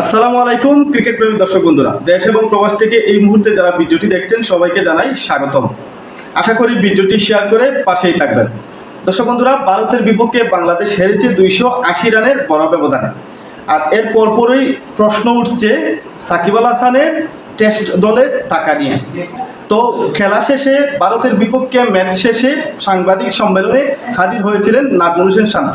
আসসালামু আলাইকুম, ক্রিকেট প্রেমী দর্শক বন্ধুরা। দেশ এবং প্রবাস থেকে এই মুহূর্তে যারা ভিডিওটি দেখছেন, সবাইকে জানাই স্বাগতম। আশা করি ভিডিওটি শেয়ার করে পাশেই থাকবেন। দর্শক বন্ধুরা, ভারতের বিপক্ষে বাংলাদেশ হেরেছে দুইশো আশি রানের বড় ব্যবধানে। আর এর পরপরই প্রশ্ন উঠছে সাকিব আল হাসানের টেস্ট দলে টাকা নিয়ে। তো খেলা শেষে, ভারতের বিপক্ষে ম্যাচ শেষে সাংবাদিক সম্মেলনে হাজির হয়েছিলেন নাজমুল হোসেন শান্ত।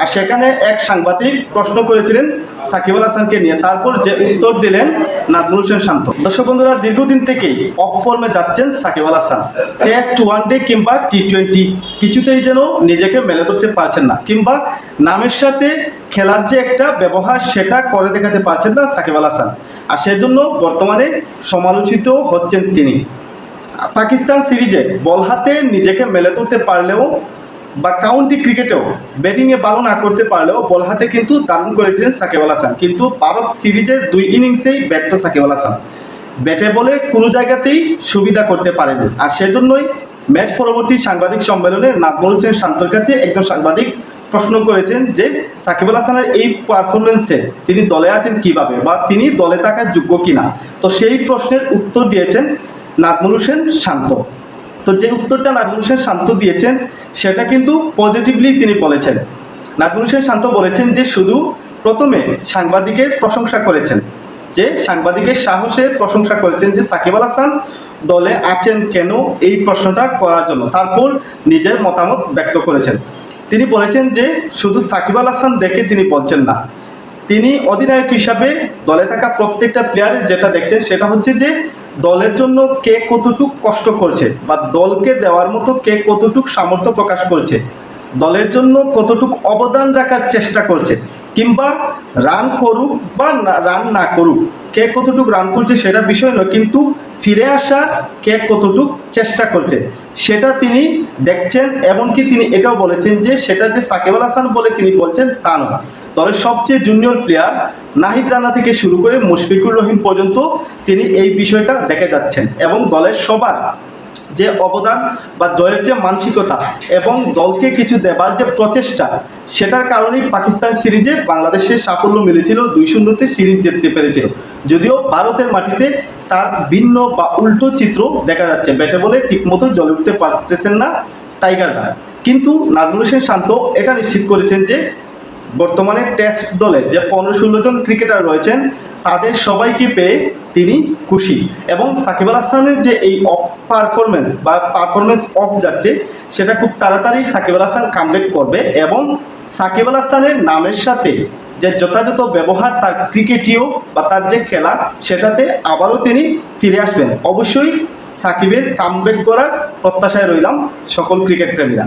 আর সেখানে এক সাংবাদিক প্রশ্ন করেছিলেন সাকিব আল হাসানকে নিয়ে তারপর যে উত্তর দিলেন নাজমুল হোসেন শান্ত। দর্শক বন্ধুরা, দীর্ঘদিন থেকেই অফ ফর্মে যাচ্ছেন Shakib Al Hasan. Test one day কিংবা টি টোয়েন্টি কিছুতেই যেন নিজেকে মেলে ধরতে পারছেন না, কিংবা নামের সাথে খেলার যে একটা ব্যবহার সেটা করে দেখাতে পারছেন না সাকিব আল হাসান। আর সেজন্য বর্তমানে সমালোচিত হচ্ছেন তিনি। পাকিস্তান সিরিজে বল হাতে নিজেকে মেলে ধরতে পারলেও বা কাউন্টি ক্রিকেটেও ব্যাটিংয়ে ভালো না করতে পারলেও বল হাতে কিন্তু দারুণ করেছিলেন সাকিব আল হাসান। কিন্তু ভারত সিরিজের দুই ইনিংসেই ব্যর্থ সাকিব আল হাসান। ব্যাটে বলে কোনো জায়গাতেই সুবিধা করতে পারেনি। আর সেজন্যই ম্যাচ পরবর্তী সাংবাদিক সম্মেলনে নাজমুল হোসেন শান্তর কাছে একজন সাংবাদিক প্রশ্ন করেছেন যে, সাকিব আল হাসানের এই পারফরমেন্সে তিনি দলে আছেন কীভাবে বা তিনি দলে থাকার যোগ্য কিনা? তো সেই প্রশ্নের উত্তর দিয়েছেন নাজমুল হোসেন শান্ত। তো যে উত্তরটা নাজমুল শান্ত দিয়েছেন, সেটা কিন্তু পজিটিভলি তিনি বলেছেন। নাজমুল শান্ত বলেছেন যে শুধু প্রথমে সাংবাদিকের প্রশংসা করেছেন, যে সাংবাদিকের সাহসের প্রশংসা করেছেন যে সাকিব আল হাসান দলে আছেন কেন এই প্রশ্নটা করার জন্য। তারপর নিজের মতামত ব্যক্ত করেছেন। তিনি বলেছেন যে শুধু সাকিব আল হাসান দেখে তিনি বলছেন না, তিনি অধিনায়ক হিসাবে দলে থাকা প্রত্যেকটা প্লেয়ারের যেটা দেখছেন সেটা হচ্ছে যে দলের জন্য কে কতটুক কষ্ট করছে বা দলকে দেওয়ার মতো কে কতটুক সামর্থ্য প্রকাশ করছে, দলের জন্য কতটুক অবদান রাখার চেষ্টা করছে কিংবা রান করুক বা রান না করুক, কে কতটুকু রান করছে সেটা বিষয় নয়, কিন্তু ফিরে আসার কে কতটুক চেষ্টা করছে, সেটা তিনি দেখছেন এমনকি তিনি এটাও বলেছেন যে সেটা যে সাকিব আল হাসান বলে তিনি বলছেন তা নয়। দলের সবচেয়ে জুনিয়র প্লেয়ার নাহিদ রানা থেকে শুরু করে মুশফিকুর রহিম পর্যন্ত তিনি এই বিষয়টা দেখে যাচ্ছেন এবং দলের সবার যে অবদান বা জয়ের যে মানসিকতা এবং দলকে কিছু দেবার যে প্রচেষ্টা, সেটার কারণেই পাকিস্তান সিরিজে বাংলাদেশের সাফল্য মিলেছিল দুই শূন্যতে সিরিজ জিততে পেরেছিল যদিও ভারতের মাটিতে তার ভিন্ন বা উল্টো চিত্র দেখা যাচ্ছে। ব্যাটে বলে ঠিকমতো জ্বলে উঠতে পারতেছেন না টাইগাররা। কিন্তু নাজমুল হোসেন শান্ত এটা নিশ্চিত করেছেন যে বর্তমানে টেস্ট দলে যে পনেরো ষোলো জন ক্রিকেটার রয়েছেন, তাদের সবাইকে পেয়ে তিনি খুশি। এবং সাকিব আল হাসানের যে এই অফ পারফরমেন্স বা পারফরমেন্স অফ যাচ্ছে, সেটা খুব তাড়াতাড়ি সাকিব আল হাসান কামব্যাক করবে এবং সাকিব আল হাসানের নামের সাথে যে যথাযথ ব্যবহার তার ক্রিকেটীয় বা তার যে খেলা, সেটাতে আবারও তিনি ফিরে আসবেন। অবশ্যই সাকিবের কামব্যাক করার প্রত্যাশায় রইলাম সকল ক্রিকেট প্রেমীরা।